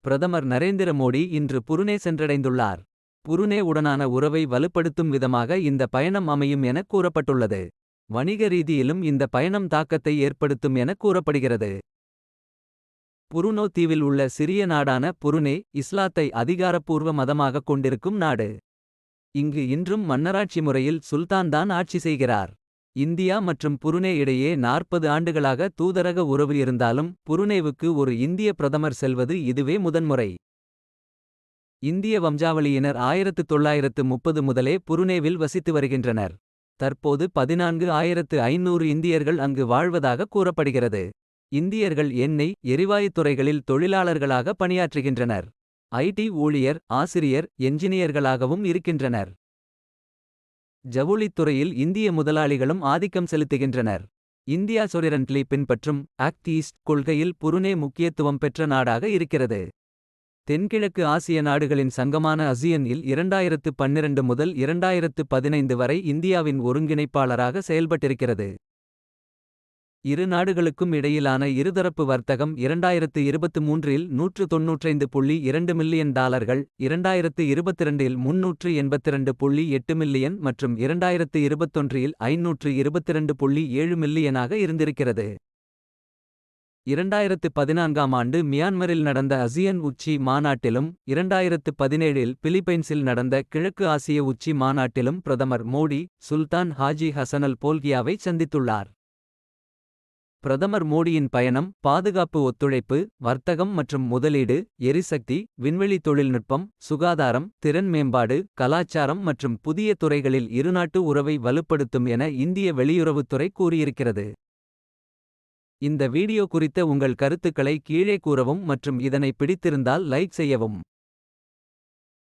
பிரதமர் நரேந்திர மோடி இன்று Brunei சென்றடைந்துள்ளார். Brunei உடனான உறவை வலுப்படுத்தும் விதமாக இந்த பயணம் அமையும் எனக் கூறப்பட்டுள்ளது. வணிக ரீதியிலும் இந்த பயணம் தாக்கத்தை ஏற்படுத்தும் எனக் கூறப்படுகிறது. புருனோ தீவில் உள்ள சிறிய நாடான புருனே இஸ்லாத்தை அதிகாரப்பூர்வ மதமாகக் கொண்டிருக்கும் நாடு. இங்கு இன்றும் மன்னராட்சி முறையில் சுல்தான் தான் ஆட்சி செய்கிறார். இந்தியா மற்றும் புருனே இடையே நாற்பது ஆண்டுகளாக தூதரக உறவு இருந்தாலும். புருனேவுக்கு ஒரு இந்திய பிரதமர் செல்வது இதுவே முதன்முறை. இந்திய வம்சாவளியினர் ஆயிரத்து தொள்ளாயிரத்து முப்பது முதலே புருனேவில் வசித்து வருகின்றனர். தற்போது பதினான்கு ஆயிரத்து ஐநூறு இந்தியர்கள் அங்கு வாழ்வதாக கூறப்படுகிறது. இந்தியர்கள் எண்ணெய் எரிவாயுத் துறைகளில் தொழிலாளர்களாக பணியாற்றுகின்றனர். ஐடி ஊழியர் ஆசிரியர் என்ஜினியர்களாகவும் இருக்கின்றனர். ஜவுளித் துறையில் இந்திய முதலாளிகளும் ஆதிக்கம் செலுத்துகின்றனர். இந்தியா சொரிரன்ட்லி பின்பற்றும் ஆக்ட் ஈஸ்ட் கொள்கையில் புருனே முக்கியத்துவம் பெற்ற நாடாக இருக்கிறது. தென்கிழக்கு ஆசிய நாடுகளின் சங்கமான அசியன் இல் இரண்டாயிரத்து பன்னிரண்டு முதல் இரண்டாயிரத்து பதினைந்து வரை இந்தியாவின் ஒருங்கிணைப்பாளராக செயல்பட்டிருக்கிறது. இரு நாடுகளுக்கும் இடையிலான இருதரப்பு வர்த்தகம் இரண்டாயிரத்து இருபத்து மூன்றில் நூற்று தொன்னூற்றைந்து புள்ளி இரண்டு மில்லியன் டாலர்கள். இரண்டாயிரத்து இருபத்திரண்டில் முன்னூற்று எண்பத்திரண்டு புள்ளி எட்டு மில்லியன் மற்றும் இரண்டாயிரத்து இருபத்தொன்றில் ஐநூற்று இருபத்திரண்டு புள்ளி ஏழு மில்லியனாக இருந்திருக்கிறது. இரண்டாயிரத்து பதினான்காம் ஆண்டு மியான்மரில் நடந்த அசியன் உச்சி மாநாட்டிலும். இரண்டாயிரத்து பதினேழில் பிலிப்பைன்ஸில் நடந்த கிழக்கு ஆசிய உச்சி மாநாட்டிலும். பிரதமர் மோடி சுல்தான் ஹாஜி ஹசனல் போல்கியாவை சந்தித்துள்ளார். பிரதமர் மோடியின் பயணம் பாதுகாப்பு ஒத்துழைப்பு. வர்த்தகம் மற்றும் முதலீடு எரிசக்தி விண்வெளி தொழில்நுட்பம். சுகாதாரம் திறன் மேம்பாடு கலாச்சாரம் மற்றும் புதிய துறைகளில். இருநாட்டு உறவை வலுப்படுத்தும் என இந்திய வெளியுறவுத்துறை கூறியிருக்கிறது. இந்த வீடியோ குறித்த உங்கள் கருத்துக்களை கீழே கூறவும் மற்றும் இதனை பிடித்திருந்தால் லைக் செய்யவும்.